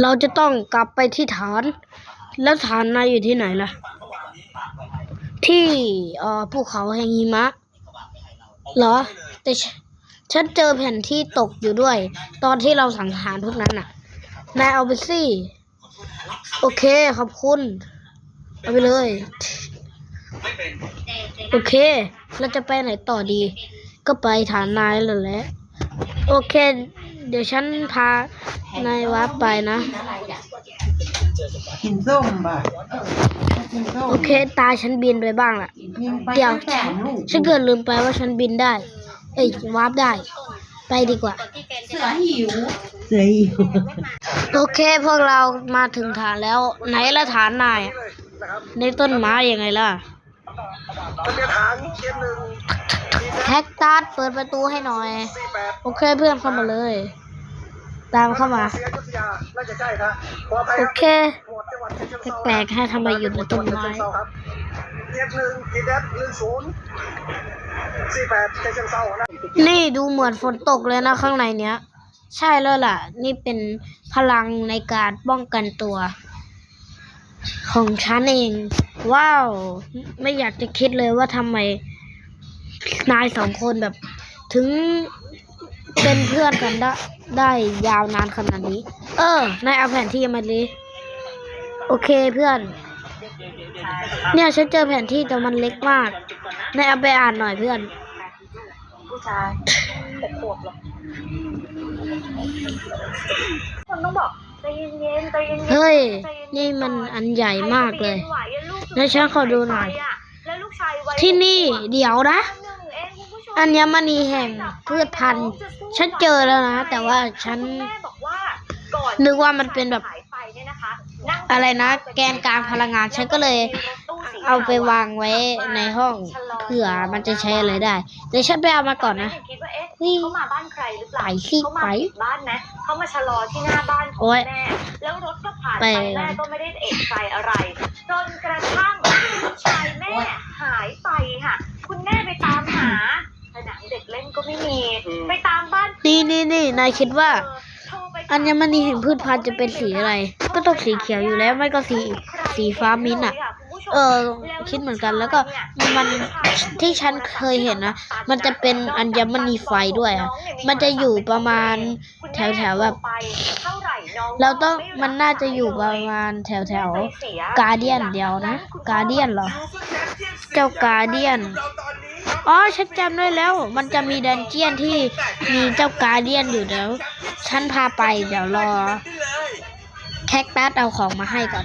เราจะต้องกลับไปที่ฐาน แล้วฐานนายอยู่ที่ไหนล่ะ ที่เอ่อภูเขาแห่งหิมะ เหรอ แต่ฉันเจอแผ่นที่ตกอยู่ด้วย ตอนที่เราสังหารพวกนั้นน่ะ นายเอาไปสิโอเคขอบคุณ เอาไปเลย โอเค เราจะไปไหนต่อดี ก็ไปฐานนายแล้วแหละ โอเค เดี๋ยวฉันพานายวับไปนะ กินส้มบ่ะกินส้มโอเค ตาฉันบินไปบ้างล่ะกินไปเดี๋ยวแสนลูกฉันเกิดลืมไปว่าฉันบินได้ เอ้ยวาร์ปได้ ไปดีกว่า เสือหิว เสือหิวโอเค พวกเรามาถึงฐานแล้ว ไหนละฐานนายอะในต้นไม้ยังไงล่ะ มันเป็นฐานเทียนหนึ่งแท็กตัสเปิดประตูให้หน่อยสี่แปดโอเคเพื่อนเข้ามาเลย ตามเข้ามาเสียยุทธยาน่าจะใช่ครับขออภัยโอครับเคหมวดจังหวัดฉะเชิงเทราแปลกๆให้ทำไมอยู่ในต้นไม้ครับเทียนหนึ่งทีเด็ดหนึ่งศูนย์สี่แปดฉะเชิงเทรานะนี่ดูเหมือนฝนตกเลยนะข้างในเนี้ย ใช่แล้วล่ะ นี่เป็นพลังในการป้องกันตัว ของฉันเอง ว้าว ไม่อยากจะคิดเลยว่าทำไมนายสองคนแบบถึง เป็นเพื่อนกันได้ได้ยาวนานขนาดนี้ เออนายเอาแผนที่มาดิโอเคเพื่อน เนี่ยฉันเจอแผนที่แต่มันเล็กมากนายเอาไปอ่านหน่อยเพื่อนผู้ชายหกขวบหรอกคนต้องบอกใจเย็นๆใจเย็นๆเฮ้ยใจเย็ๆนี่มันอันใหญ่มากเลยใครจะไปนไหวอะลูกแล้วฉันขอดูหน่อยแล้วลูกชายวัยที่นี่เดี๋ยวนะหนึ่งเองคุณผู้ชมอัญมณีแห่งพืชพันธุ์ ฉันเจอแล้วนะ แต่ว่าฉันคุณแม่บอกว่าก่อนนึกว่ามันเป็นแบบหายไปเนี่ยนะคะนั่งอะไรนะ แกนกลางพลังงาน ฉันก็เลยเอาไปวางไว้ในห้องเผื่อมันจะใช้อะไรได้ เดี๋ยวฉันไปเอามาก่อนนะคิดว่าเอ๊ะเฮ้ยเขามาบ้านใครหรือเปล่าไปสิเขามาไปผิดบ้านนะเขามาชะลอที่หน้าบ้านของโอ๊ยแม่ แล้วรถก็ผ่านไปไปแม่ก็ไม่ได้เอกใจอะไรจนกระทั่งลูกชายแม่หายไปค่ะ คุณแม่ไปตามหา ผนังเด็กเล่นก็ไม่มี ไปตามบ้านนี่นี่นี่นายคิดว่าเออโทรไปอัญมณีแห่งพืชพันธุ์จะเป็นสีอะไร ก็ต้องสีเขียวอยู่แล้วไม่ก็สีสีฟ้ามิ้นท์อะ เออคิดเหมือนกันแล้วก็มันที่ฉันเคยเห็นนะ มันจะเป็นอัญมณีไฟด้วยอะ มันจะอยู่ประมาณแถวๆแบบเราต้องมันน่าจะอยู่ประมาณแถวแถวกาเดียนเดียวนะ กาเดียนเหรอ เจ้ากาเดียน อ๋อฉันจำได้แล้ว มันจะมีดันเจียนที่มีเจ้ากาเดียนอยู่แล้วฉันพาไปเดี๋ยวรอ แคคตัสเอาของมาให้ก่อน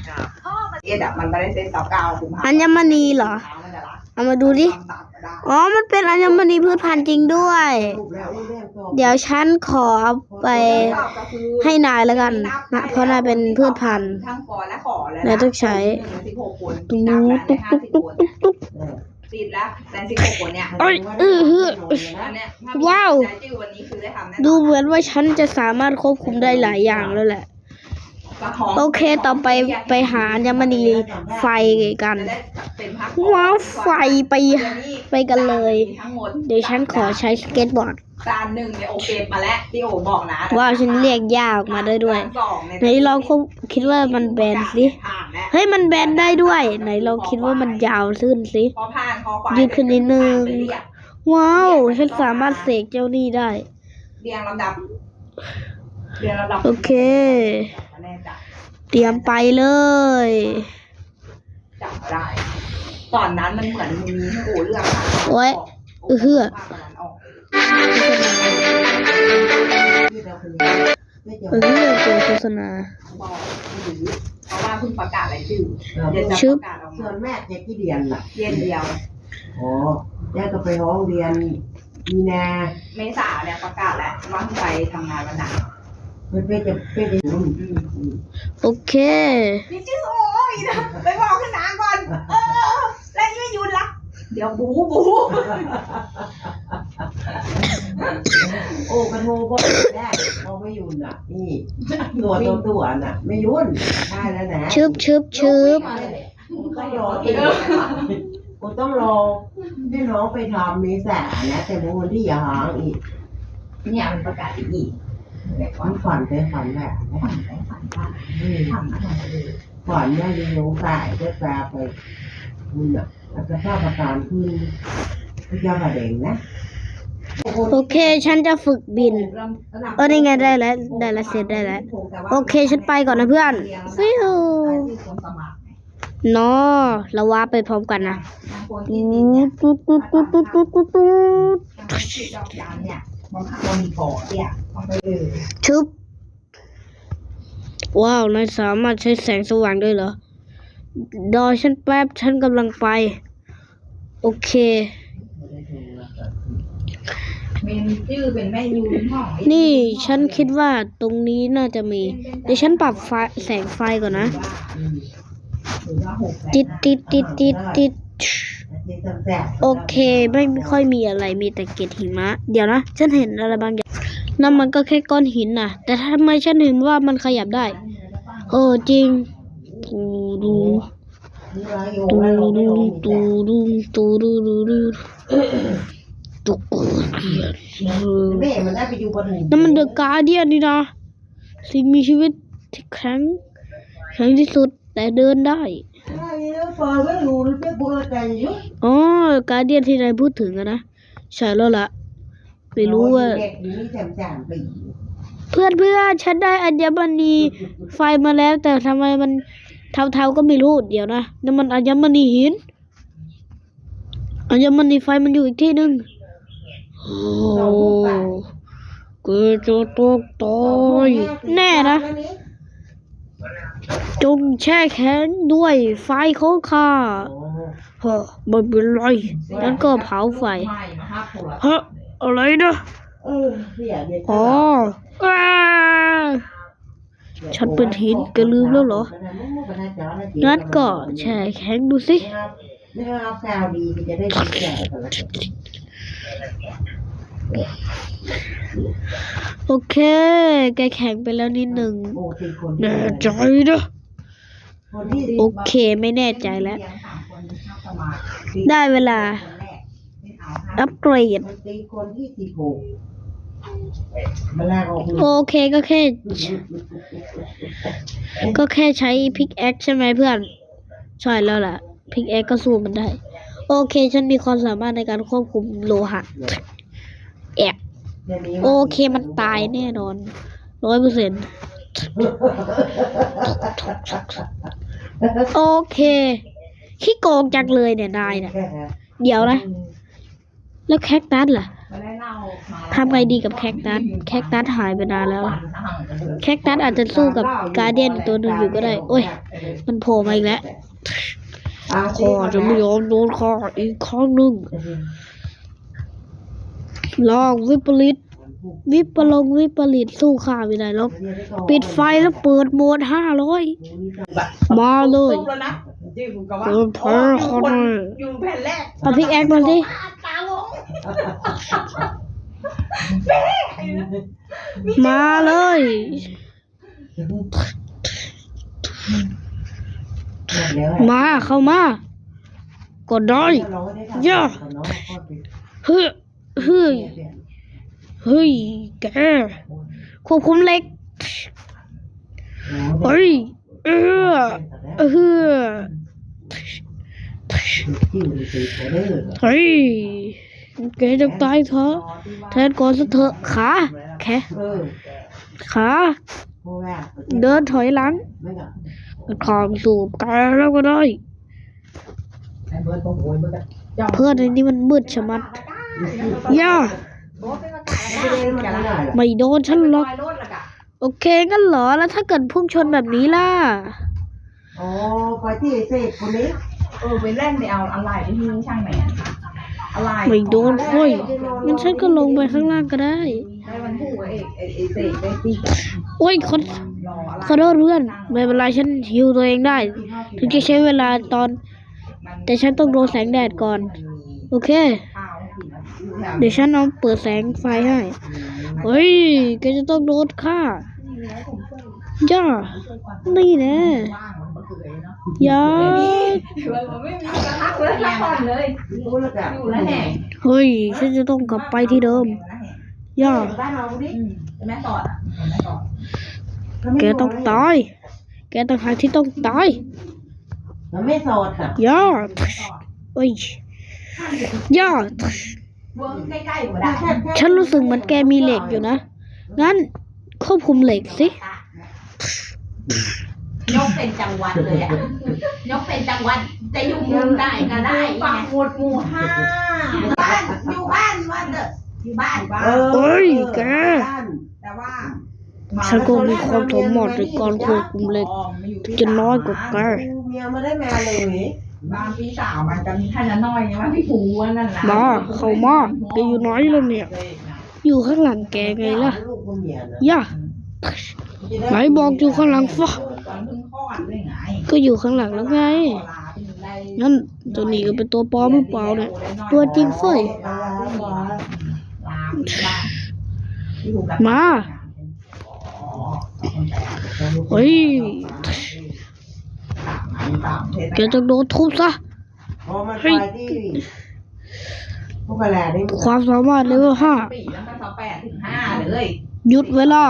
เอ็ดอะมันไม่ได้เซ็นต่อเก้าคุมภาอัญมณีเหรอมันจะรักเอามาดูดิตามก็ได้อ๋อ มันเป็นอัญมณีพืชพันธุ์จริงด้วยรูปแล้วรูปแรกก็เดี๋ยวฉันขอเอาไปให้นายแล้วกันนะเพราะนายเป็นพืชพันธุ์ทั้งก่อนและขอแล้วนายต้องใช้สิบหกคนตุ๊กนับแล้วตุ๊กห้าตุ๊กสิบตุ๊กคนตุ๊กตุ๊ก ติดแล้วแต่สิบหกคนเนี่ยเอ้ยเออเฮ้ออันเนี้ยถ้มีว้าวรยชื่อวันนี้คือได้ทำแน่นอนดูเหมือนว่าฉันจะสามารถควบคุมได้หลายอย่างแล้วแหละก็ท้งโอเคต่อไปไปหาอัญมณีไฟกันจะได้เป็นพักว้าวไฟไปเดี๋ยวนี้ไปกันเลยทั้งหมดเดี๋ยวฉันขอใช้สเก็ตบอร์ด จานหนึ่งเนี่ยโอเคมาแล้วที่โอบอกนะว้าวฉันเรียกยาออกมาได้ด้วยจานสองเยไหนลองควบคิดว่ามันแบนสิผ่านแล้วเฮ้ยมันแบนได้ด้วย ไหนลองคิดว่ามันยาวขึ้นสิพอผ่านคอควายยืดขึ้นนิดนึงไปเรียกว้าวฉันสามารถเสกเจ้านี่ได้เรียงลำดับเรียงลำดับโอเคแน่จับเตรียมไปเลยจับได้ตอนนั้นมันเหมือนมีให้โอเลือกค่ะโอ๊ยเอื้อ เหือภาคตะวันออกเออเจอโฆษณา บอกหรือเพราะว่าเพิ่งประกาศรายชื่อเดี๋ยวจะชึปบระกาศออกส่มาวนแม่เด็กที่เรียนล่ะเย็นเดียว อ๋อแม่ก็ไปห้องเรียน มีนาเมษาเนี่ยประกาศแล้วว่าไปทำงานวันไหนเพื่อนเพื่อนจะเพื่อนจะยุ่งโอเค นี่ชื่อโอ้ยนะไปบอกขึ้นน้ำก่อน เออ แล้วยังไม่หยุดละเดี๋ยวบูบู โอ้กระโทก็แม่เขาไม่ยุ่นอะ นี่ตัวตัวตัวน่ะ ไม่ยุ่นได้แล้วนะชึบชึบชึบต้องรออีกกูต้องรอให้น้องไปทำเมษานะแต่วันที่อย่าหางอีกเนี่ยมันประกาศอีกเด็กฝันฝันไปฝันแบบฝันไปฝันว่าอืมก่อนแม่ยังลงสายก็ตาไปคุณอะอาจจะภาพประการขึ้นพระเจ้าประเด็นนะ โอเคฉันจะฝึกบิน เออนี่ไงได้แล้วได้แล้วเสร็จได้แล้วโอเคฉันไปก่อนนะเพื่อนฟิวเนาะเราว้าไปพร้อมกันนะตุ๊ดตุ๊ดตุ๊ดตุ๊ดตุ๊ดตุ๊ดตุ๊ดชึบว้าว นายสามารถใช้แสงสว่างด้วยเหรอ ดอฉันแป๊บ ฉันกำลังไป โอเค เมนชื่อเป็นแม่ยูนห้องนี่ฉันคิดว่าตรงนี้น่าจะมี เดี๋ยวฉันปรับไฟแสงไฟก่อนนะ ติดติดติดติดติดโอเคไม่ค่อยมีอะไรมีแต่เกล็ดหิมะ เดี๋ยวนะ ฉันเห็นอะไรบางอย่างนั่นมันก็แค่ก้อนหินน่ะ แต่ทำไมฉันเห็นว่ามันขยับได้ เออจริงตูดูตูดูตูดูตูดูดูดู ตกนั่นมันเดอะการเดียนนี่นะ สิ่งมีชีวิตที่แข็งแข็งที่สุดแต่เดินได้อ๋อการเดียนที่นายพูดถึงนะ ใช่แล้วล่ะ ไม่รู้ว่าเด็กอยู่นี่แถมสามปีเพื่อนเพื่อนฉันได้อัญมณีไฟมาแล้ว แต่ทำไมมันเทาๆก็ไม่รู้ เดี๋ยวนะนั่นมันอัญมณีหินอัญมณีไฟมันอยู่อีกที่หนึ่ง โอ้กูจะตกตายแน่นะ จงแช่แข็งด้วยไฟของข้าเฮ้อไม่เป็นไรงั้นก็เผาไฟไม่นะครับผมเฮ้ออะไรนะเออเสียเด็กอ๋ออ้าฉันเป็นหินแกลืมแล้วเหรอ งั้นก็แช่แข็งดูสิ โอเค แกแข็งไปแล้วนิดหนึ่งโอ้ตีคนแน่ใจนะโอเคไม่แน่ใจแล้ว ได้เวลา อัปเกรดโอเคก็แค่ ก็แค่ใช้พิกแอคใช่ไหมเพื่อน ใช่แล้วล่ะพิกแอคก็สู้มันได้ โอเค ฉันมีความสามารถในการควบคุมโลหะ แอบโอเคมันตายแน่นอนร้อยเปอร์เซ็นต์โอเคขี้โกงจังเลยเนี่ยนายเนี่ยเดี๋ยวนะ แล้วแคคตัสล่ะทำไงดีกับแคคตัสแคคตัสหายไปนานแล้ว แคคตัสอาจจะสู้กับการเดียนอีกตัวหนึ่งอยู่ก็ได้ โอ้ย มันโผล่มาอีกแล้วข้าจะไม่ยอมโดนข้าอีกครั้งหนึ่ง ลองวิปริตวิปลงวิปริตสู้ข้าไม่ได้หรอกปิดไฟแล้วเปิดโหมดห้าร้อยมาเลยตุ๊บแล้วนะจิ้มกับว่าเออแพ้เขาหน่อยู่แผ่นแรกเอาพิกแอคมาสิมาเลยมาเข้ามาก็ได้ย่าเฮ้ย เฮ้ย เฮ้ย แก ควบคุมเล็ก เฮ้ย เออเออเฮ้ย แกจะตายเถอะแทนก่อนสักเถอะขาแค่ขาเดินถอยหลังไม่กับขามสูบแกแล้วก็ได้วยเบิร์ดก็จ้องเพื่อนในนี้มันมืดชะมัด ย่าไม่ได้มันไม่ได้หรอกไม่โดนฉันหรอกลอยรถละกะโอเคงั้นเหรอ แล้วถ้าเกิดพุ่งชนแบบนี้ล่ะอ๋อไปที่เสกคนนี้เออไปเล่นไปเอาอะไรที่นี่ช่างไหนอะอะไรไม่โดนค่อยงั้นฉันก็ลงไปข้างล่างก็ได้ได้วันผู้ไอ้ไอ้ไอ้เสกได้ตีโอ้ยขอรออะไรขอโทษเพื่อนไม่เป็นไรฉันฮิวตัวเองได้ ถึงจะใช้เวลาตอน แต่ฉันต้องโดนแสงแดดก่อน โอเคข้าวกินอะ เดี๋ยวฉันเอาเปิดแสงไฟให้ เฮ้ยแกจะต้องโดนฆ่าย่านี่แน่ว่างมันก็เปื่อยเนาะอย่ามันไม่มีกระทักเลยละครเลยรู้แล้วกันอยู่แล้วแห่งเฮ้ย ฉันจะต้องกลับไปที่เดิม ย่าบ้านเราดิแม่สอดอะแม่สอดแกต้องตายแแกต่างหากที่ต้องตายมันไม่โสดอะย่าเอ้ยย่า เวิร์กใกล้ๆก็ได้ฉันรู้สึกเหมือนแกมีเหล็กอยู่นะ งั้นควบคุมเหล็กสิ ยกเป็นจังหวัดเลยอะ ยกเป็นจังหวัดจะอยู่มุมได้ก็ได้ปักหมุดหมู่ห้าบ้านอยู่บ้านว่าเถอะอยู่บ้านเออเอ้ยแกแต่ว่าฉันก็มีความสามารถในการควบคุมเหล็กจะน้อยกว่าแกเมียไม่ได้มาเลย บางพี่สาวมันจะมีท่านน้อยไงว่าพี่ผูนั่นนะมาเข้ามาแกอยู่ไหนแล้วเนี่ย อยู่ข้างหลังแกไงล่ะลูกเมียนะย่าไหนบอกอยู่ข้างหลังฟะตอนเพิ่งคลอดเลยไงก็อยู่ข้างหลังแล้วไงงั้นตัวนี้ก็เป็นตัวปลอมหรือเปล่าเนี่ย ตัวจริงเฟ้ยมาเฮ้ยแกจะโดนทุบซะพอมันไปที่ พวกอะไรนี่ความสามารถเลเวลห้าปีแล้วก็สองแปดถึงห้าเลยหยุดเวลา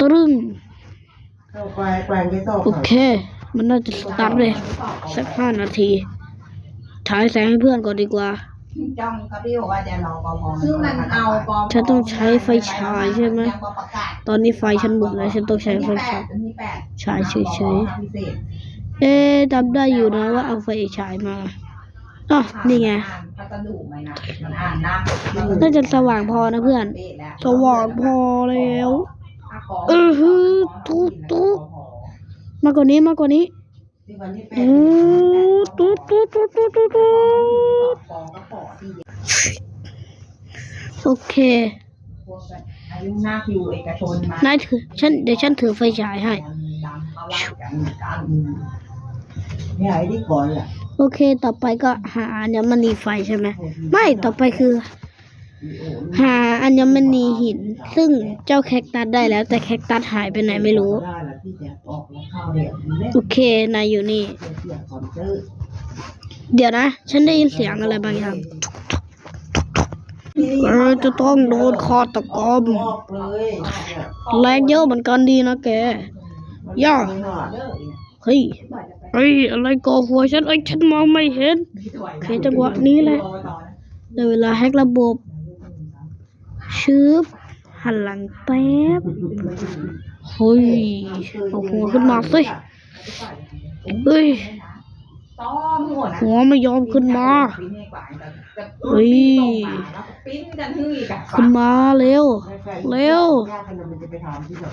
ตรึงเข้าไปแปลงที่ตกโอเค มันน่าจะสตาร์ทเลย สักห้านาทีฉายแสงให้เพื่อนก่อนดีกว่า จ้องกับพี่บอกว่าจะรอปภซึ่งมันเอาปภฉันต้องใช้ไฟฉายใช่ไหมยังประกาศตอนนี้ไฟฉันหมดแล้วฉันต้องใช้ไฟฉายวันที่แปดฉายเฉยๆเอ๊ะจำได้อยู่นะว่าเอาไฟฉายมาอะนี่ไงพัสดุไหมนะมันอ่านนะน่าจะสว่างพอนะเพื่อน สว่างพอแล้ว เออฮึตุ๊ดตุ๊ดมากกว่านี้มากกว่านี้ที่วันที่แปด โอ้ตุ๊ดตุ๊ดตุ๊ดตุ๊ดตุ๊ดตุ๊ดปอก็ปอที่โอเคพวกอายุมากอยู่เอกชนมานายถือฉันเดี๋ยวฉันถือไฟฉายให้ดำเขารักกันกันเนี่ยไอ้ที่ก่อนแหละโอเค ต่อไปก็หาอัญมณีไฟใช่ไหม ไม่ ต่อไปคือ หาอัญมณีหิน ซึ่งเจ้าแคคตัสได้แล้ว แต่แคคตัสหายไปไหนไม่รู้ โอเคนายอยู่นี่ เดี๋ยวนะ ฉันได้ยินเสียงอะไรบางอย่างเออจะต้องโดนคอตะกอมแรงเยอะเหมือนกันดีนะแก ย่า เฮ้ยเฮ้ยอะไรก่อหัวฉันไอ้ฉันมองไม่เห็นโอเคจังหวะนี้แหละได้เวลาแฮกระบบ ชืบหันหลังแป๊บเฮ้ยเอาหัวขึ้นมาสิเฮ้ยต้อมหัวนะหัวไม่ยอมขึ้นมาเฮ้ยปิ้นกันหื้อกับขึ้นมาเร็วเร็วญาติมันจะไปถามที่แบบ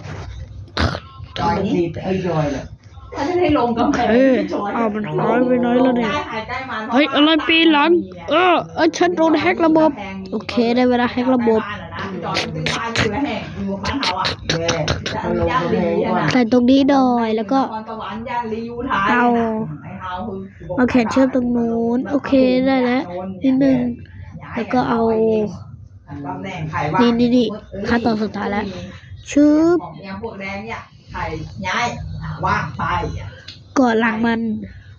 จอยนี่ไอ้จอยเนี่ย ถ้าจะได้ลงกำแพงเอออ้าวมันหายไปไหนแล้วเนี่ยได้หายได้มาเฮ้ยอะไรปีนหลัง เออเออฉันโดนแฮกระบบ โอเคได้เวลาแฮกระบบจอยซื้อบ้านอยู่แล้วแห่งอยู่บ้านเขาอะแม่มันลงกำแพงก่อนใส่ตรงนี้ดอยแล้วก็ตะวันยันรียูไทยเอาไอ้เฮาคือเอาแขนเชื่อมตรงนู้น โอเคได้แล้วนิดนึง แล้วก็เอาตำแหน่งไข่ว่านี่นี่นี่ขั้นตอนสุดท้ายแล้วชืบ ของเนี่ยพวกแดงเนี่ยไข่ย้ายว่างไปอะกอดหลังมัน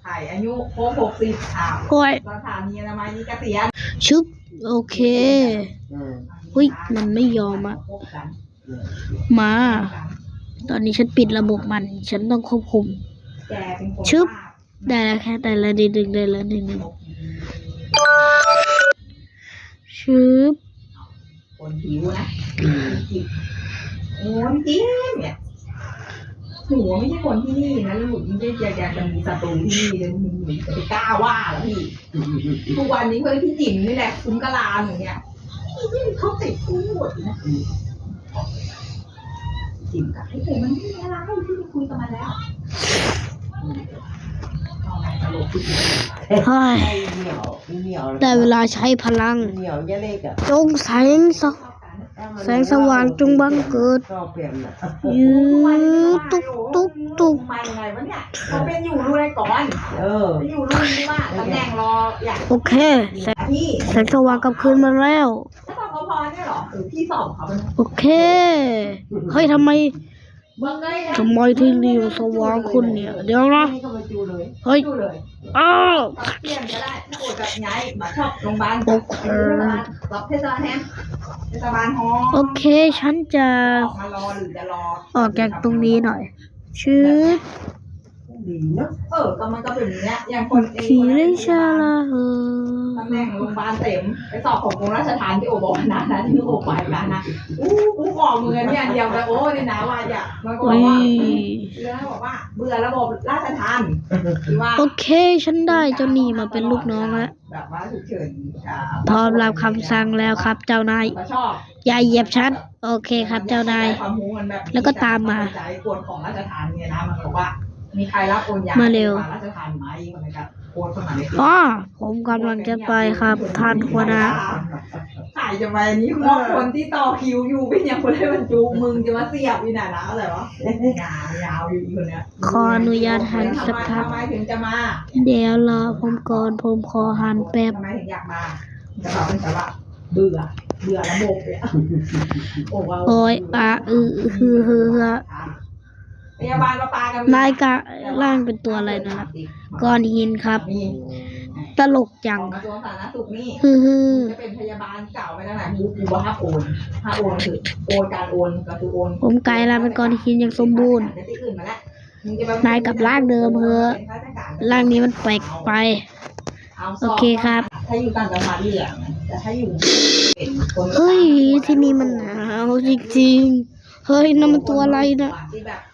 ไข่อายุครบหกสิบอ้าวโอ้ยสถานีอนามัยนี้เกษียณชึบโอเคเออเฮ้ยมันไม่ยอมอะมา ตอนนี้ฉันปิดระบบมัน ฉันต้องควบคุม แกเป็นคนชึบได้แล้วแค่ได้แล้วนิดนึงได้แล้วนิดนึงชึบคนผิวนะโอ้ยจริงเนี่ย หนูไม่ใช่คนที่นี่นะแล้วหนูไม่ได้อยากจะมีศัตรูที่นี่เลยหนูจะไปกล้าว่าเหรอพี่ทุกวันนี้เพื่อนพี่จิ๋มนี่แหละคุ้มกะลาหนูเนี่ยเขาติดพูดนะจิ๋มกับไอ้เก๋มันไม่มีอะไรที่ไปคุยกันมาแล้วเอาไงตลกเฮ้ยไอ้เหนียวไอ้เหนียวได้เวลาใช้พลังเหนียวยะเล็กอะจงแสงสว แสงสว่างจงบังเกิดก็เปลี่ยนอะยืดตุ๊กตุ๊กตุ๊กมายังไงวะเนี่ยเขาเป็นอยู่รุ่นอะไรก่อน เอออยู่รุ่นนี้ว่าตำแหน่งรออยากโอเคแสงพี่แสงสว่างกลับคืนมาแล้วถ้าสอบพอเนี่ยหรอหรือพี่สอบเขาเป็นโอเคเฮ้ยทำไมเมืองเลยนะทำไมที่นี่มันสว่างคุณเนี่ย เดี๋ยวนะนี่ก็มาจูเลยเฮ้ยดูเลย อ้าวเปลี่ยนก็ได้ถ้าปวดแบบย้ายมาชอบโรงพยาบาลโอเครับเทศบาลแฮมเทศบาลฮอโอเค ฉันจะออกมารอหรือจะรอออกจากตรงนี้หน่อย ชืด ดีเนาะเออก็มันก็เป็นอย่างเนี้ยอย่างคนเองขี่เลยชาลาเฮตำแหน่งโรงพยาบาลเต็มไปสอบของกรมราชทัณฑ์ที่โอบอกนะนะที่โอไปกันนะอู้กูขอมือเนี่ยเดียวเลยโอ้นี่นะว่าอย่ามันก็บอุ้อกยว่าเรื่องบอกว่า เบื่อระบบราชทัณฑ์ที่ว่าโอเคฉันได้เจ้าหนี่มาเป็นลูกน้องแล้วแบบว่าฉุกเฉินอ่าพร้อมรับคำสั่งแล้วครับ เจ้านายเขาชอบอย่าเหยียบฉันโอเคครับเจ้านายความรู้มันแบบนี้แล้วก็ตามมา ใจกฎของราชทัณฑ์เนี่ยนะมันบอกว่ามีใครรับโอนย้ายมาเร็วโงพยบลราชทัณฑ์ไหมมันเลยครับโอนเข้ามาในคลิปอ๋อผมกำลังจะไปครับท่านหัวหน้าขายจะไปนี้เพราะคนที่ต่อคิวอยู่เป็นอย่างคนได้บรรจุมึงจะมาเสียบอีน่ะนะอะไรวะยาวยาวอยู่อีกคนเนี้ยขออนุญาตหันสักพักทำไมถึงจะมาเดี๋ยวรอผมก่อนผมขอหันแป๊บทำไมถึงอยากมาจะตอบเป็นแต่ว่าเบื่อเบื่อระบบเนี่ยโอ้ว่าโอ้ยอะอือฮือฮือฮือ พยาบาลประปากันลายกะล่างเป็นตัวอะไรนะครับก้อนหินครับมีตลกจังของกระทรวงสาธารณสุขนี่ ฮือฮือจะเป็นพยาบาลเก่าไปตั้งแต่มูกูว่าห้าโอนห้าโอนคือโอนการโอนก็คือโอนผมกลายร่างเป็นก้อนหินอย่างสมบูรณ์ที่อื่นมาแล้วมึงจะไปนายกับร่างเดิมเหอะร่างนี้มันแปลกไปาสโอเคครับ ถ้าอยู่ต่างจังหวัดเหลืองแต่ถ้าอยู่เป็นคนเฮ้ยที่นี่มันหนาวจริงๆ เฮ้ยนั่นมันตัวอะไรนะ ที่แบบเด็กเส้น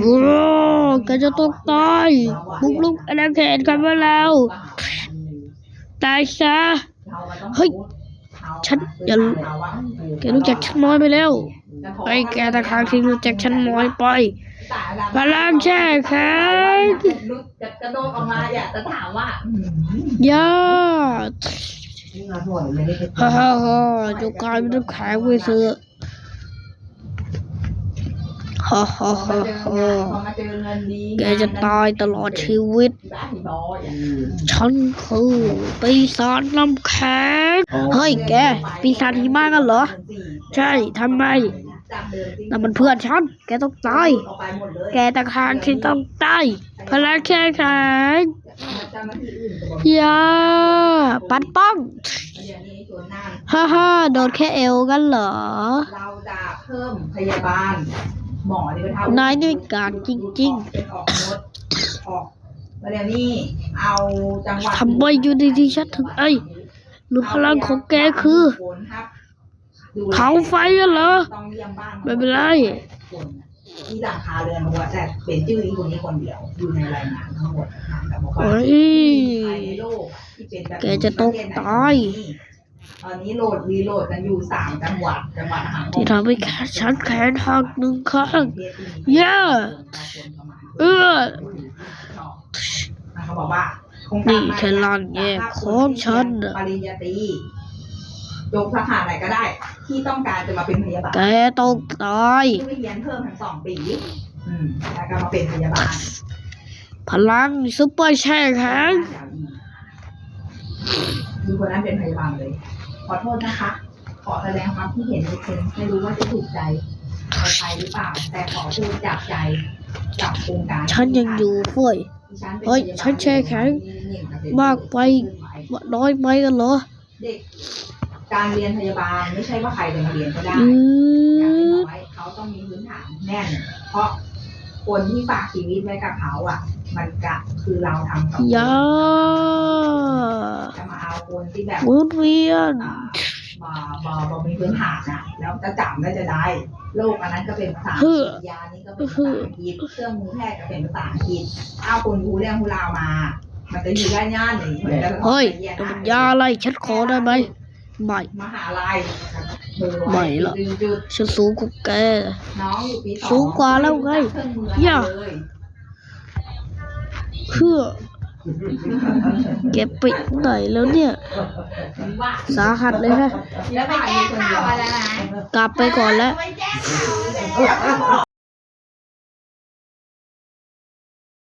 โอ้แกจะต้องตายบุกลุกอนาเขตกันมาแล้ว ตายซะ เฮ้ย ฉันอย่าแกรู้จักฉันน้อยไปแล้วไอ้แกตะคางที่รู้จักฉันน้อยไปพลังแช่แข็งจะกระโดดออกมาอยากจะถามว่ายานี่งานหัวไม่ได้ไปฮ่าฮ่าฮ่าจะกลายเป็นน้ำแข็งไปเถอะ ฮ่าฮ่าพอมาฮ่าเจองานฮ่าพอมาเจอเงินดีแกจะตายตลอดชีวิตบ้านบอยฉันคือปีศาจน้ำแข็งเฮ้ยแก ปีศาจหิมะกันเหรอ ใช่ทำไมนั่นมันเพื่อนฉัน แกต้องตาย แกตะคางที่ต้องตาย พลังแข็งแข็งยาปัดป้อง ฮ่าฮ่าโดนแค่เอวกันเหรอ เราจะเพิ่มพยาบาล หมอนี่ก็ท่านายนี่กากจริงเป็นออกรถออกมาเดี๋ยวนี้เอาจังหวัดทำไมอยู่ดีๆฉันถึงไอ้หรือพลังของแกคือเผาไฟกันเหรอไม่เป็นไรที่หลังคาเรือนหัวแต่เป็นชื่ออีกคนนี้คนเดียวอยู่ในรายงานทั้งหมดนะแต่บอกว่าใครในโลกที่เป็นแบบแกจะต้องตาย ตอนนี้โหลดรีโหลดกันอยู่สามจังหวัดจังหวัดหางที่ทำให้แขนฉันแขนหักหนึ่งข้างเย้เออเขาบอกว่าโครงการนี่แค่ล่างแยกของฉันน่ะปริญญาตรีจบสาขาไหนก็ได้ ที่ต้องการจะมาเป็นพยาบาลแกต้องตายที่ไม่เรียนเพิ่มทั้งสองปีอืมแล้วก็มาเป็นพยาบาล พลังซุปเปอร์แช่แข็ง คือคนนั้นเป็นพยาบาลเลย ขอโทษนะคะ ขอแสดงความคิดเห็นนิดนึงไม่รู้ว่าจะถูกใจใครหรือเปล่า แต่ขอพูดจากใจกับโครงการฉันยังอยู่เฟ้ยเฮ้ยฉันแช่แข็งมากไปน้อยไปกันเหรอเด็กการเรียนพยาบาลไม่ใช่ว่าใครจะมาเรียนก็ได้อือย่างมน้อยเขาต้องมีพื้นฐานแน่น เพราะคนที่ฝากชีวิตไว้กับเขาอะ มันกะคือเราทำกับยาจะมาเอาคนที่แบบหมุนเวียนอ่ามามามามีพื้นฐานนะแล้วจะจำแล้วจะได้ โลกอันนั้นก็เป็นภาษาอังกฤษยานี้ก็เป็นภาษาอังกฤษเครื่องมือแพทย์ก็เป็นภาษาอังกฤษเอาคนรู้เรื่องรู้ราวมา มันจะอยู่ได้ง่ายอย่างนี้มันจะเฮ้ยแกแต่มันยาอะไรฉันขอได้ไหมไม่มหาลัยเบอร์ไม่ไว้ละจุดฉันสูงกว่าแกๆน้องอยู่ปีสองสูงกว่าแล้วไงเครื่องมืออย่า เลยเพื่อเก็บไปไหนแล้วเนี่ยว่าสาหัสเลยฮะ แล้วไปแก้ข่าวอะไรนะกลับไปก่อนแล้ว